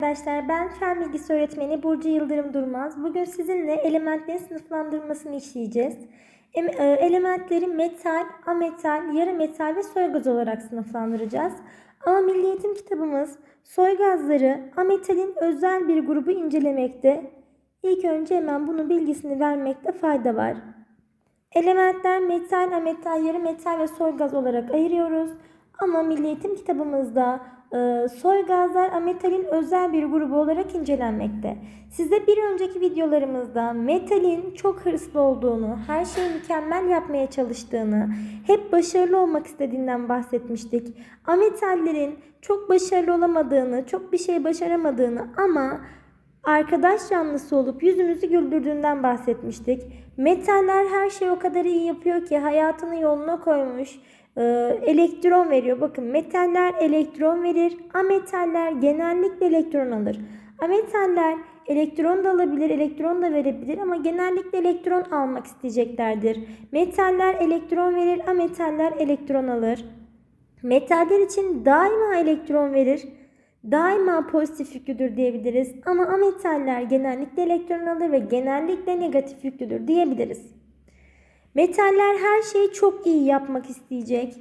Arkadaşlar ben fen bilgisi öğretmeni Burcu Yıldırım Durmaz. Bugün sizinle elementlerin sınıflandırılmasını işleyeceğiz. E, Elementleri metal, ametal, yarı metal ve soy gaz olarak sınıflandıracağız. Ama Milli Eğitim kitabımız soy gazları ametalin özel bir grubu incelemekte. İlk önce hemen bunun bilgisini vermekte fayda var. Elementler metal, ametal, yarı metal ve soy gaz olarak ayırıyoruz. Ama Milli Eğitim kitabımızda e, soy gazlar ametalin özel bir grubu olarak incelenmekte. Size bir önceki videolarımızda metalin çok hırslı olduğunu, her şeyi mükemmel yapmaya çalıştığını, hep başarılı olmak istediğinden bahsetmiştik. Ametallerin çok başarılı olamadığını, çok bir şey başaramadığını ama arkadaş canlısı olup yüzümüzü güldürdüğünden bahsetmiştik. Metaller her şeyi o kadar iyi yapıyor ki hayatını yoluna koymuş. Ee, elektron veriyor. Bakın metaller elektron verir. Ametaller genellikle elektron alır. Ametaller elektron da alabilir, elektron da verebilir ama genellikle elektron almak isteyeceklerdir. Metaller elektron verir, ametaller elektron alır. Metaller için daima elektron verir. Daima pozitif yüklüdür diyebiliriz. Ama ametaller genellikle elektron alır ve genellikle negatif yüklüdür diyebiliriz. Metaller her şeyi çok iyi yapmak isteyecek.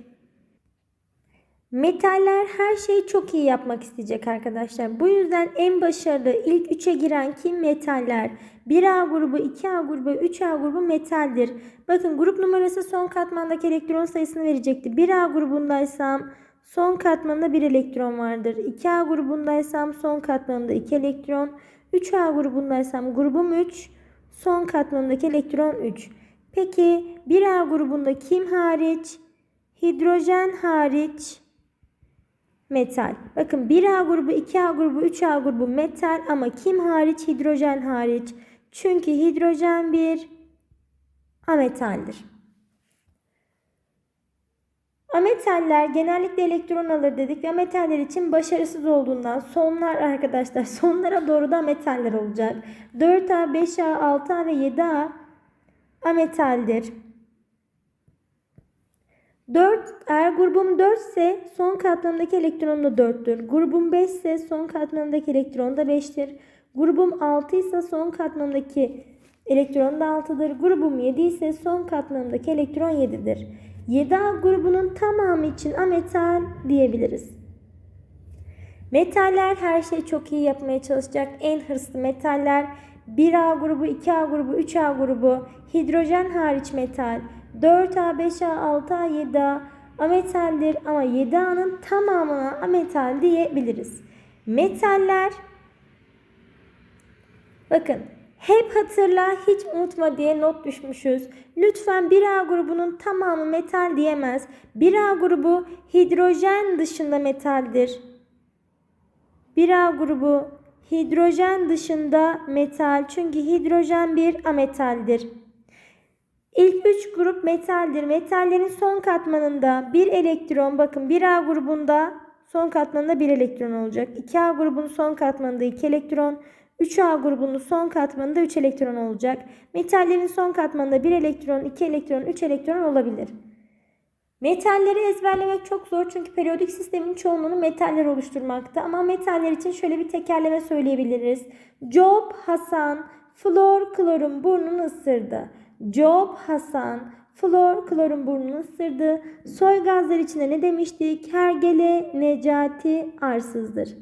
Metaller her şeyi çok iyi yapmak isteyecek arkadaşlar. Bu yüzden en başarılı ilk 3'e giren kim metaller? 1A grubu, 2A grubu, 3A grubu metaldir. Bakın grup numarası son katmandaki elektron sayısını verecekti. 1A grubundaysam son katmanında 1 elektron vardır. 2A grubundaysam son katmanında 2 elektron. 3A grubundaysam grubum 3, son katmanındaki elektron 3. Peki 1A grubunda kim hariç? Hidrojen hariç metal. Bakın 1A grubu, 2A grubu, 3A grubu metal ama kim hariç? Hidrojen hariç. Çünkü hidrojen bir ametaldir. Ametaller genellikle elektron alır dedik ve ametaller için başarısız olduğundan sonlar arkadaşlar sonlara doğru da ametaller olacak. 4A, 5A, 6A ve 7A ametaldir. 4 eğer grubum 4 ise son katmanındaki elektron da 4'tür. Grubum 5 ise son katmanındaki elektron da 5'tir. Grubum 6 ise son katmanındaki elektron da 6'dır. Grubum 7 ise son katmanındaki elektron 7'dir. 7A grubunun tamamı için ametal diyebiliriz. Metaller her şeyi çok iyi yapmaya çalışacak. En hırslı metaller 1A grubu, 2A grubu, 3A grubu, hidrojen hariç metal, 4A, 5A, 6A, 7A ametaldir ama 7A'nın tamamına ametal diyebiliriz. Metaller bakın hep hatırla hiç unutma diye not düşmüşüz. Lütfen 1A grubunun tamamı metal diyemez. 1A grubu hidrojen dışında metaldir. 1A grubu hidrojen dışında metal çünkü hidrojen bir ametaldir. İlk 3 grup metaldir. Metallerin son katmanında bir elektron bakın 1A grubunda son katmanında bir elektron olacak. 2A grubunun son katmanında 2 elektron. 3A grubunun son katmanında 3 elektron olacak. Metallerin son katmanında 1 elektron, 2 elektron, 3 elektron olabilir. Metalleri ezberlemek çok zor çünkü periyodik sistemin çoğunluğunu metaller oluşturmakta. Ama metaller için şöyle bir tekerleme söyleyebiliriz. Job Hasan flor klorun burnunu ısırdı. Job Hasan flor klorun burnunu ısırdı. Soy gazlar içinde ne demiştik? Hergele Necati arsızdır.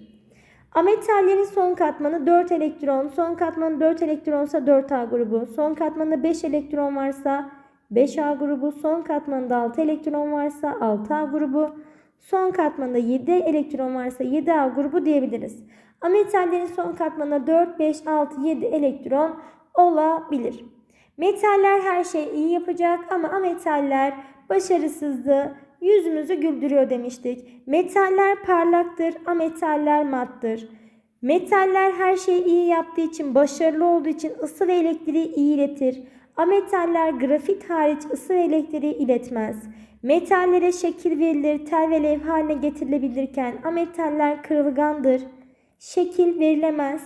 Ametallerin son katmanı 4 elektron. Son katmanı 4 elektronsa 4A grubu. Son katmanında 5 elektron varsa 5A grubu. Son katmanında 6 elektron varsa 6A grubu. Son katmanında 7 elektron varsa 7A grubu diyebiliriz. Ametallerin son katmanında 4, 5, 6, 7 elektron olabilir. Metaller her şeyi iyi yapacak ama ametaller başarısızdı. Yüzümüzü güldürüyor demiştik. Metaller parlaktır, ametaller mattır. Metaller her şeyi iyi yaptığı için, başarılı olduğu için ısı ve elektriği iyi iletir. Ametaller grafit hariç ısı ve elektriği iletmez. Metallere şekil verilir, tel ve levha haline getirilebilirken ametaller kırılgandır. Şekil verilemez,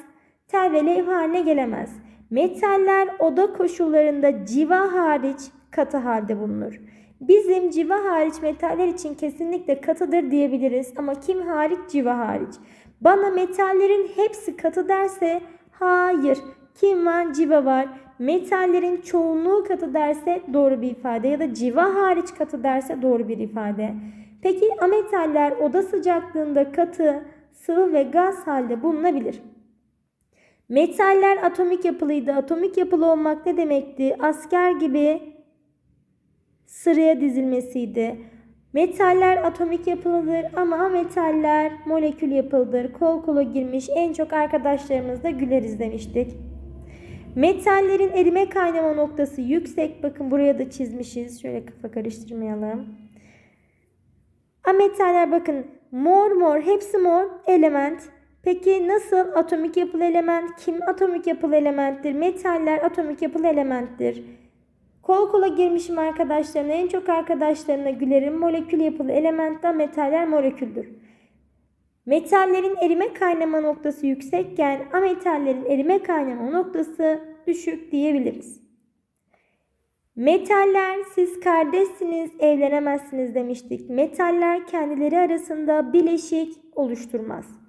tel ve levha haline gelemez. Metaller oda koşullarında civa hariç katı halde bulunur. Bizim civa hariç metaller için kesinlikle katıdır diyebiliriz ama kim hariç civa hariç. Bana metallerin hepsi katı derse hayır. Kim var civa var. Metallerin çoğunluğu katı derse doğru bir ifade ya da civa hariç katı derse doğru bir ifade. Peki ametaller oda sıcaklığında katı, sıvı ve gaz halde bulunabilir. Metaller atomik yapılıydı. Atomik yapılı olmak ne demekti? Asker gibi sıraya dizilmesiydi. Metaller atomik yapılıdır ama metaller molekül yapılıdır. Kol kola girmiş en çok arkadaşlarımızla güleriz demiştik. Metallerin erime kaynama noktası yüksek. Bakın buraya da çizmişiz. Şöyle kafa karıştırmayalım. Ametaller bakın mor mor hepsi mor element. Peki nasıl atomik yapılı element? Kim atomik yapılı elementtir? Metaller atomik yapılı elementtir. Kol kola girmişim arkadaşlarına en çok arkadaşlarına gülerim. Molekül yapılı elementten metaller moleküldür. Metallerin erime kaynama noktası yüksekken ametallerin erime kaynama noktası düşük diyebiliriz. Metaller siz kardeşsiniz evlenemezsiniz demiştik. Metaller kendileri arasında bileşik oluşturmaz.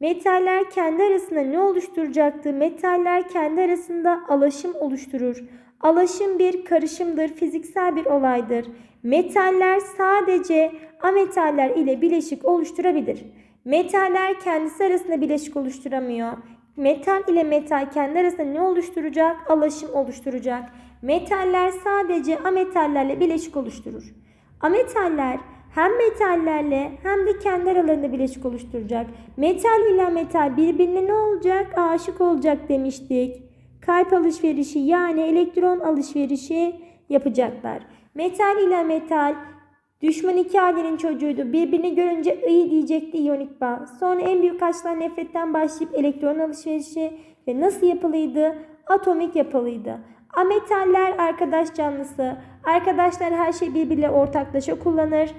Metaller kendi arasında ne oluşturacaktı? Metaller kendi arasında alaşım oluşturur. Alaşım bir karışımdır, fiziksel bir olaydır. Metaller sadece ametaller ile bileşik oluşturabilir. Metaller kendisi arasında bileşik oluşturamıyor. Metal ile metal kendi arasında ne oluşturacak? Alaşım oluşturacak. Metaller sadece ametallerle bileşik oluşturur. Ametaller hem metallerle hem de kendi aralarında bileşik oluşturacak. Metal ile metal birbirine ne olacak? Aşık olacak demiştik. Kalp alışverişi yani elektron alışverişi yapacaklar. Metal ile metal düşman iki ailenin çocuğuydu. Birbirini görünce iyi diyecekti iyonik bağ. Sonra en büyük açlar nefretten başlayıp elektron alışverişi ve nasıl yapılıydı? Atomik yapılıydı. Ametaller arkadaş canlısı. Arkadaşlar her şeyi birbiriyle ortaklaşa kullanır.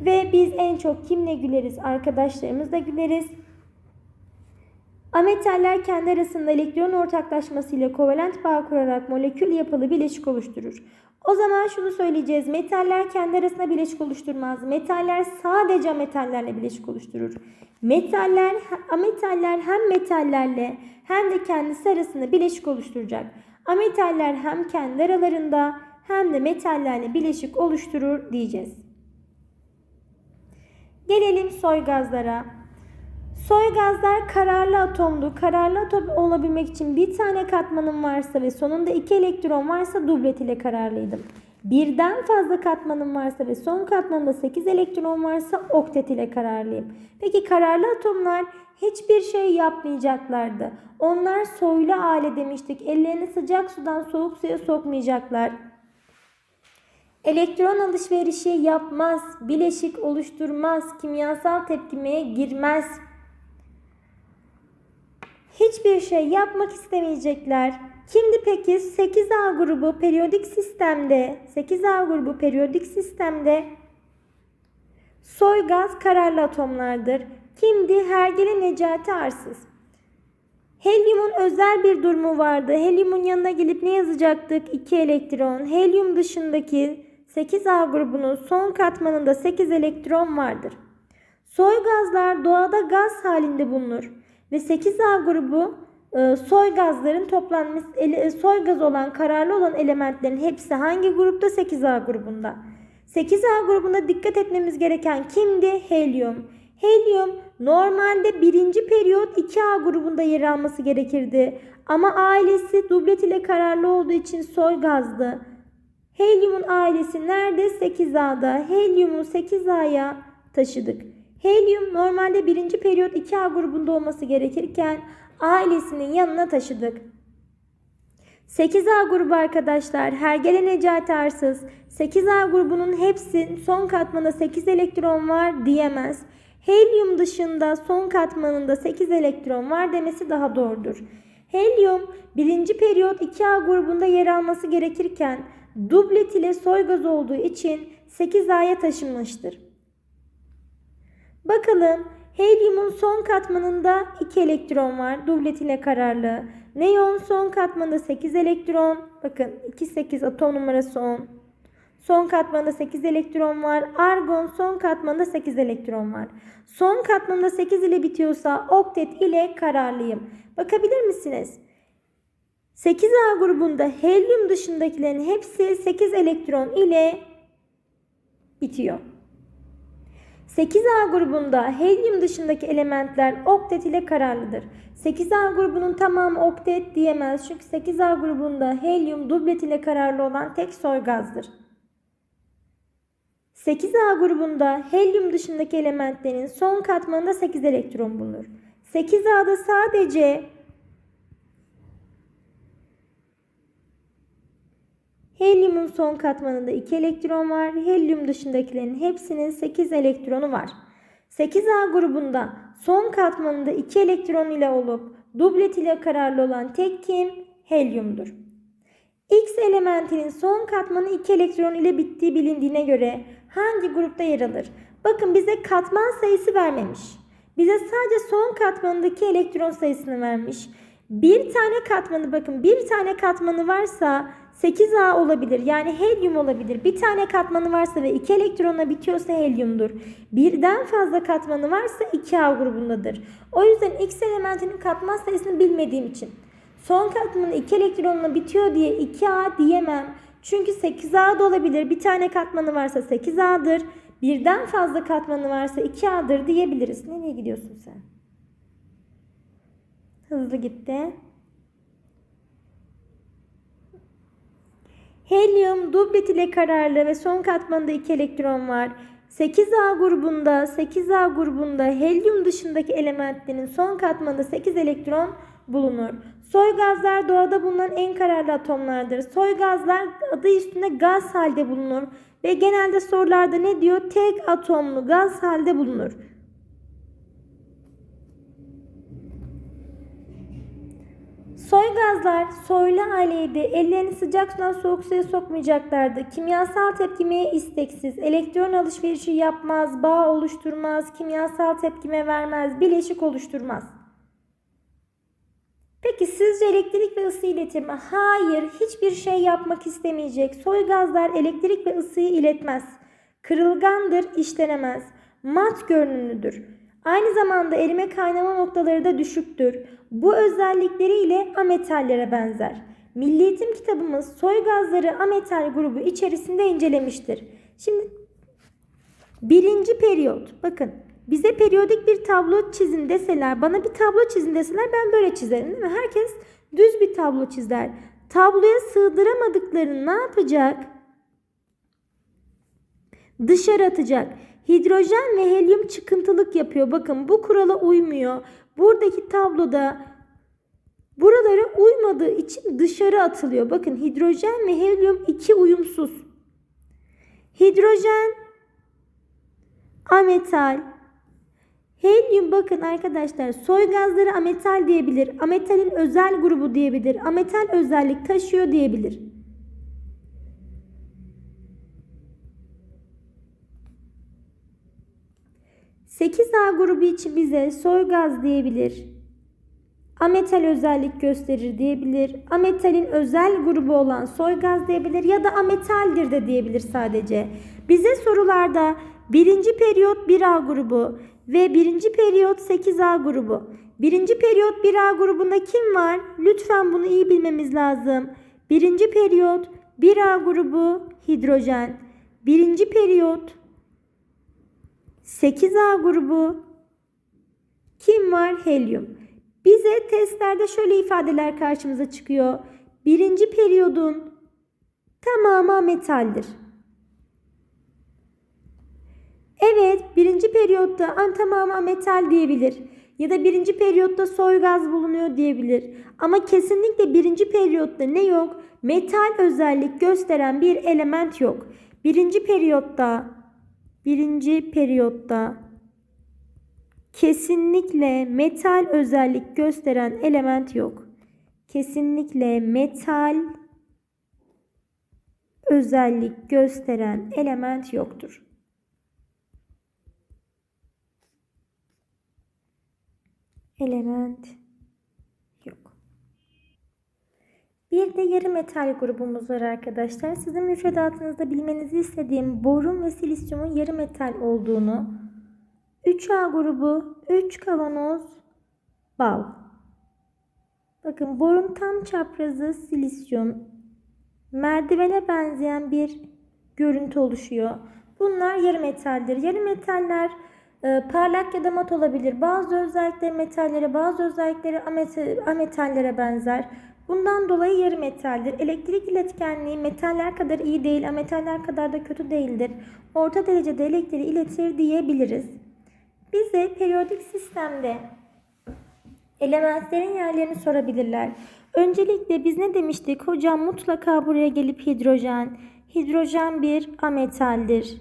Ve biz en çok kimle güleriz? Arkadaşlarımızla güleriz. Ametaller kendi arasında elektron ortaklaşmasıyla kovalent bağ kurarak molekül yapılı bileşik oluşturur. O zaman şunu söyleyeceğiz. Metaller kendi arasında bileşik oluşturmaz. Metaller sadece ametallerle bileşik oluşturur. Metaller, ametaller hem metallerle hem de kendisi arasında bileşik oluşturacak. Ametaller hem kendi aralarında hem de metallerle bileşik oluşturur diyeceğiz. Gelelim soy gazlara. Soy gazlar kararlı atomdu. Kararlı atom olabilmek için bir tane katmanım varsa ve sonunda iki elektron varsa dublet ile kararlıydım. Birden fazla katmanım varsa ve son katmanında 8 elektron varsa oktet ile kararlıyım. Peki kararlı atomlar hiçbir şey yapmayacaklardı. Onlar soylu aile demiştik. Ellerini sıcak sudan soğuk suya sokmayacaklar. Elektron alışverişi yapmaz, bileşik oluşturmaz, kimyasal tepkimeye girmez. Hiçbir şey yapmak istemeyecekler. Kimdi peki 8A grubu periyodik sistemde 8A grubu periyodik sistemde soy gaz kararlı atomlardır. Kimdi? Hergele Necati Arsız. Helyumun özel bir durumu vardı. Helyumun yanına gelip ne yazacaktık? 2 elektron. Helyum dışındaki 8A grubunun son katmanında 8 elektron vardır. Soy gazlar doğada gaz halinde bulunur ve 8A grubu e, soy gazların toplanması ele- soy gaz olan kararlı olan elementlerin hepsi hangi grupta 8A grubunda. 8A grubunda dikkat etmemiz gereken kimdi? Helyum. Helyum normalde birinci periyot 2A grubunda yer alması gerekirdi. Ama ailesi dublet ile kararlı olduğu için soy gazdı. Helyumun ailesi nerede? 8A'da. Helyumu 8A'ya taşıdık. Helyum normalde birinci periyot 2A grubunda olması gerekirken ailesinin yanına taşıdık. 8A grubu arkadaşlar Hergele Necati Arsız 8A grubunun hepsinin son katmanında 8 elektron var diyemez. Helyum dışında son katmanında 8 elektron var demesi daha doğrudur. Helyum birinci periyot 2A grubunda yer alması gerekirken dublet ile soy gaz olduğu için 8A'ya taşınmıştır. Bakalım helyumun son katmanında 2 elektron var. Dublet ile kararlı. Neon son katmanında 8 elektron. Bakın 2 8 atom numarası 10. Son katmanında 8 elektron var. Argon son katmanında 8 elektron var. Son katmanında 8 ile bitiyorsa oktet ile kararlıyım. Bakabilir misiniz? 8A grubunda helyum dışındakilerin hepsi 8 elektron ile bitiyor. 8A grubunda helyum dışındaki elementler oktet ile kararlıdır. 8A grubunun tamamı oktet diyemez çünkü 8A grubunda helyum dublet ile kararlı olan tek soy gazdır. 8A grubunda helyum dışındaki elementlerin son katmanında 8 elektron bulunur. 8A'da sadece Helyumun son katmanında 2 elektron var. Helyum dışındakilerin hepsinin 8 elektronu var. 8A grubunda son katmanında 2 elektron ile olup dublet ile kararlı olan tek kim? Helyumdur. X elementinin son katmanı 2 elektron ile bittiği bilindiğine göre hangi grupta yer alır? Bakın bize katman sayısı vermemiş. Bize sadece son katmanındaki elektron sayısını vermiş. Bir tane katmanı bakın bir tane katmanı varsa 8A olabilir. Yani helyum olabilir. Bir tane katmanı varsa ve 2 elektronla bitiyorsa helyumdur. Birden fazla katmanı varsa 2A grubundadır. O yüzden X elementinin katman sayısını bilmediğim için son katmanı 2 elektronla bitiyor diye 2A diyemem. Çünkü 8A da olabilir. Bir tane katmanı varsa 8A'dır. Birden fazla katmanı varsa 2A'dır diyebiliriz. Nereye gidiyorsun sen? Hızlı gitti. Helyum dublet ile kararlı ve son katmanında 2 elektron var. 8A grubunda 8A grubunda helyum dışındaki elementlerin son katmanında 8 elektron bulunur. Soy gazlar doğada bulunan en kararlı atomlardır. Soy gazlar adı üstünde gaz halde bulunur ve genelde sorularda ne diyor? Tek atomlu gaz halde bulunur. Soy gazlar soylu aileydi. Ellerini sıcak sudan soğuk suya sokmayacaklardı. Kimyasal tepkimeye isteksiz. Elektron alışverişi yapmaz, bağ oluşturmaz, kimyasal tepkime vermez, bileşik oluşturmaz. Peki sizce elektrik ve ısı iletir mi? Hayır, hiçbir şey yapmak istemeyecek. Soy gazlar elektrik ve ısıyı iletmez. Kırılgandır, işlenemez. Mat görünümlüdür. Aynı zamanda erime kaynama noktaları da düşüktür. Bu özellikleriyle ametallere benzer. Milli Eğitim kitabımız soy gazları ametal grubu içerisinde incelemiştir. Şimdi birinci periyot. Bakın bize periyodik bir tablo çizin deseler, bana bir tablo çizin deseler ben böyle çizerim değil mi? Herkes düz bir tablo çizer. Tabloya sığdıramadıklarını ne yapacak? Dışarı atacak. Hidrojen ve helyum çıkıntılık yapıyor. Bakın bu kurala uymuyor. Buradaki tabloda buralara uymadığı için dışarı atılıyor. Bakın hidrojen ve helyum iki uyumsuz. Hidrojen ametal. Helyum bakın arkadaşlar soy gazları ametal diyebilir. Ametalin özel grubu diyebilir. Ametal özellik taşıyor diyebilir. ...8A grubu için bize soy gaz diyebilir. Ametal özellik gösterir diyebilir. Ametalin özel grubu olan soy gaz diyebilir ya da ametaldir de diyebilir sadece. Bize sorularda birinci periyot 1A grubu ve birinci periyot 8A grubu. Birinci periyot 1A grubunda kim var? Lütfen bunu iyi bilmemiz lazım. Birinci periyot 1A grubu hidrojen. Birinci periyot 8A grubu kim var? Helyum. Bize testlerde şöyle ifadeler karşımıza çıkıyor. Birinci periyodun tamamı metaldir. Evet, birinci periyotta an tamamı metal diyebilir. Ya da birinci periyotta soy gaz bulunuyor diyebilir. Ama kesinlikle birinci periyotta ne yok? Metal özellik gösteren bir element yok. Birinci periyotta birinci periyotta kesinlikle metal özellik gösteren element yok. Kesinlikle metal özellik gösteren element yoktur. Element yok. Bir de yarı metal grubumuz var arkadaşlar. Sizin müfredatınızda bilmenizi istediğim borum ve silisyumun yarı metal olduğunu, 3A grubu, 3 kavanoz, bal. Bakın borun tam çaprazı silisyum, merdivene benzeyen bir görüntü oluşuyor. Bunlar yarı metaldir. Yarı metaller e, parlak ya da mat olabilir. Bazı özellikleri metallere, bazı özellikleri ametallere benzer. Bundan dolayı yarı metaldir. Elektrik iletkenliği metaller kadar iyi değil, ametaller kadar da kötü değildir. Orta derecede elektriği iletir diyebiliriz. Bize periyodik sistemde elementlerin yerlerini sorabilirler. Öncelikle biz ne demiştik? Hocam mutlaka buraya gelip hidrojen. Hidrojen bir ametaldir.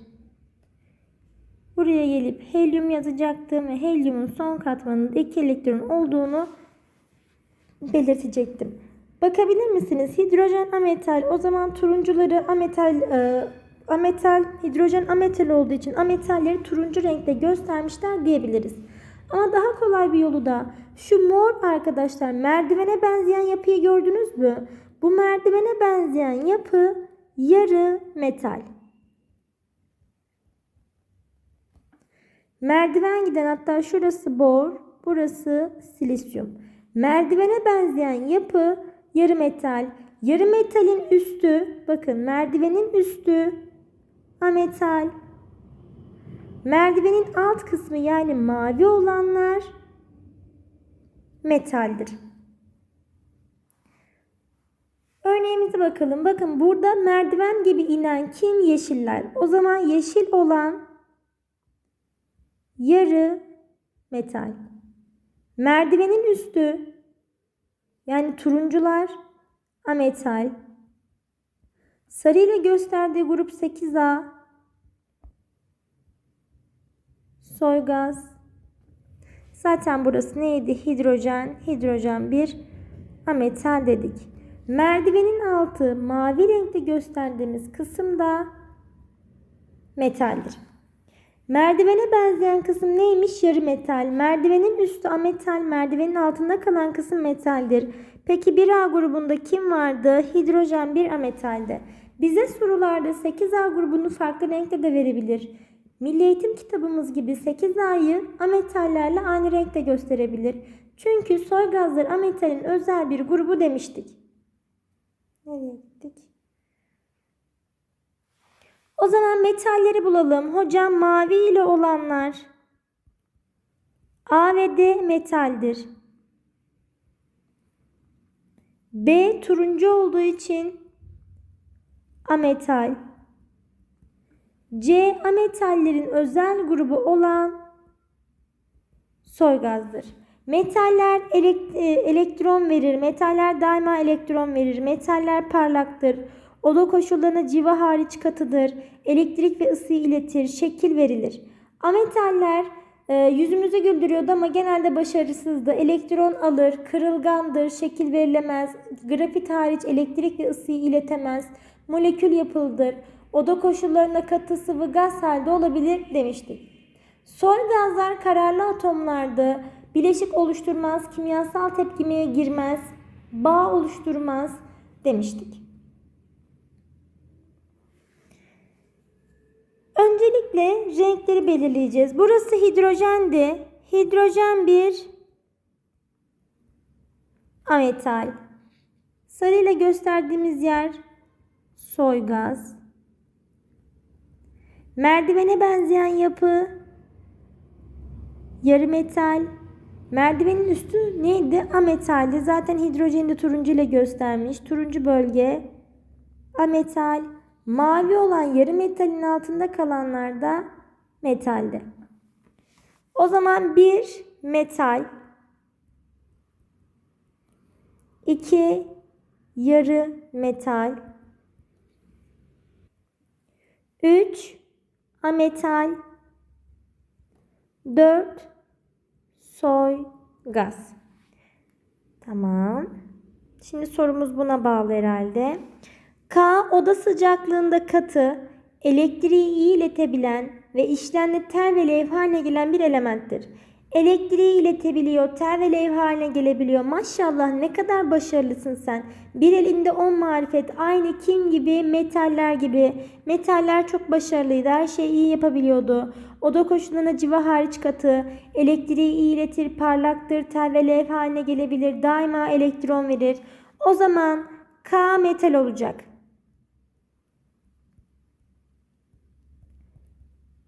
Buraya gelip helyum yazacaktım ve helyumun son katmanında iki elektron olduğunu belirtecektim. Bakabilir misiniz? Hidrojen ametal. O zaman turuncuları ametal e, ametal hidrojen ametal olduğu için ametalleri turuncu renkte göstermişler diyebiliriz. Ama daha kolay bir yolu da şu mor arkadaşlar merdivene benzeyen yapıyı gördünüz mü? Bu merdivene benzeyen yapı yarı metal. Merdiven giden hatta şurası bor, burası silisyum. Merdivene benzeyen yapı yarı metal. Yarı metalin üstü, bakın merdivenin üstü ametal. Merdivenin alt kısmı yani mavi olanlar metaldir. Örneğimize bakalım. Bakın burada merdiven gibi inen kim? Yeşiller. O zaman yeşil olan yarı metal. Merdivenin üstü yani turuncular ametal. Sarı ile gösterdiği grup 8A soygaz. Zaten burası neydi? Hidrojen. Hidrojen bir ametal dedik. Merdivenin altı mavi renkte gösterdiğimiz kısımda metaldir. Merdivene benzeyen kısım neymiş? Yarı metal. Merdivenin üstü ametal, merdivenin altında kalan kısım metaldir. Peki 1A grubunda kim vardı? Hidrojen bir ametalde. Bize sorularda 8A grubunu farklı renkte de verebilir. Milli Eğitim kitabımız gibi 8A'yı ametallerle aynı renkte gösterebilir. Çünkü soy gazları ametalin özel bir grubu demiştik. Nereye gittik? O zaman metalleri bulalım. Hocam mavi ile olanlar A ve D metaldir. B turuncu olduğu için ametal. C ametallerin özel grubu olan soygazdır. Metaller elek- e, elektron verir. Metaller daima elektron verir. Metaller parlaktır. Oda koşullarına civa hariç katıdır. Elektrik ve ısıyı iletir. Şekil verilir. Ametaller e, yüzümüzü güldürüyordu ama genelde başarısızdı. Elektron alır, kırılgandır, şekil verilemez. Grafit hariç elektrik ve ısıyı iletemez. Molekül yapıldır. Oda koşullarına katı sıvı gaz halde olabilir demiştik. Soy gazlar kararlı atomlardı. Bileşik oluşturmaz, kimyasal tepkimeye girmez, bağ oluşturmaz demiştik. Öncelikle renkleri belirleyeceğiz. Burası hidrojendi. Hidrojen bir ametal. Sarı ile gösterdiğimiz yer soy gaz. Merdivene benzeyen yapı yarı metal. Merdivenin üstü neydi? Ametaldi. Zaten hidrojeni de turuncu ile göstermiş. Turuncu bölge ametal. Mavi olan yarı metalin altında kalanlar da metaldi. O zaman bir metal, iki yarı metal, üç ametal, dört soy gaz. Tamam. Şimdi sorumuz buna bağlı herhalde. K oda sıcaklığında katı, elektriği iyi iletebilen ve işlemde tel ve levha haline gelen bir elementtir. Elektriği iletebiliyor, tel ve levha haline gelebiliyor. Maşallah ne kadar başarılısın sen. Bir elinde on marifet, aynı kim gibi, metaller gibi. Metaller çok başarılıydı, her şeyi iyi yapabiliyordu. Oda koşullarına civa hariç katı, elektriği iyi iletir, parlaktır, tel ve levha haline gelebilir, daima elektron verir. O zaman K metal olacak.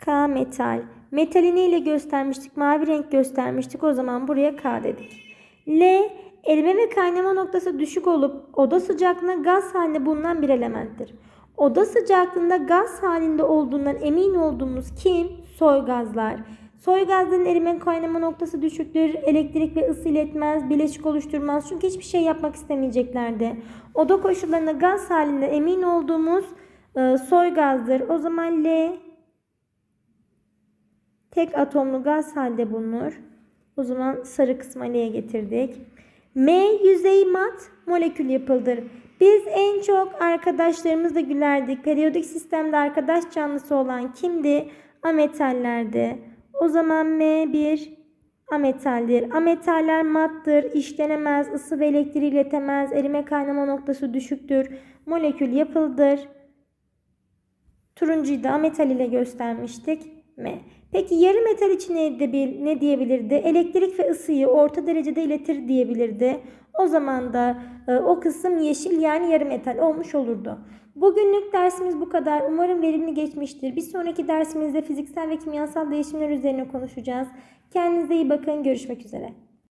K metal. Metali neyle göstermiştik? Mavi renk göstermiştik. O zaman buraya K dedik. L erime ve kaynama noktası düşük olup oda sıcaklığında gaz halinde bulunan bir elementtir. Oda sıcaklığında gaz halinde olduğundan emin olduğumuz kim? Soy gazlar. Soy gazların erime kaynama noktası düşüktür. Elektrik ve ısı iletmez, bileşik oluşturmaz. Çünkü hiçbir şey yapmak istemeyeceklerdi. Oda koşullarında gaz halinde emin olduğumuz e, soy gazdır. O zaman L tek atomlu gaz halde bulunur. O zaman sarı kısmı L'ye getirdik. M yüzey mat molekül yapıldır. Biz en çok arkadaşlarımızla gülerdik. Periyodik sistemde arkadaş canlısı olan kimdi? Ametallerdi. O zaman M1 ametaldir. Ametaller mattır, işlenemez, ısı ve elektriği iletemez, erime kaynama noktası düşüktür. Molekül yapıldır. Turuncuyu da ametal ile göstermiştik. M. Peki yarı metal için ne, diyebilirdi? Elektrik ve ısıyı orta derecede iletir diyebilirdi. O zaman da e, o kısım yeşil yani yarı metal olmuş olurdu. Bugünlük dersimiz bu kadar. Umarım verimli geçmiştir. Bir sonraki dersimizde fiziksel ve kimyasal değişimler üzerine konuşacağız. Kendinize iyi bakın. Görüşmek üzere.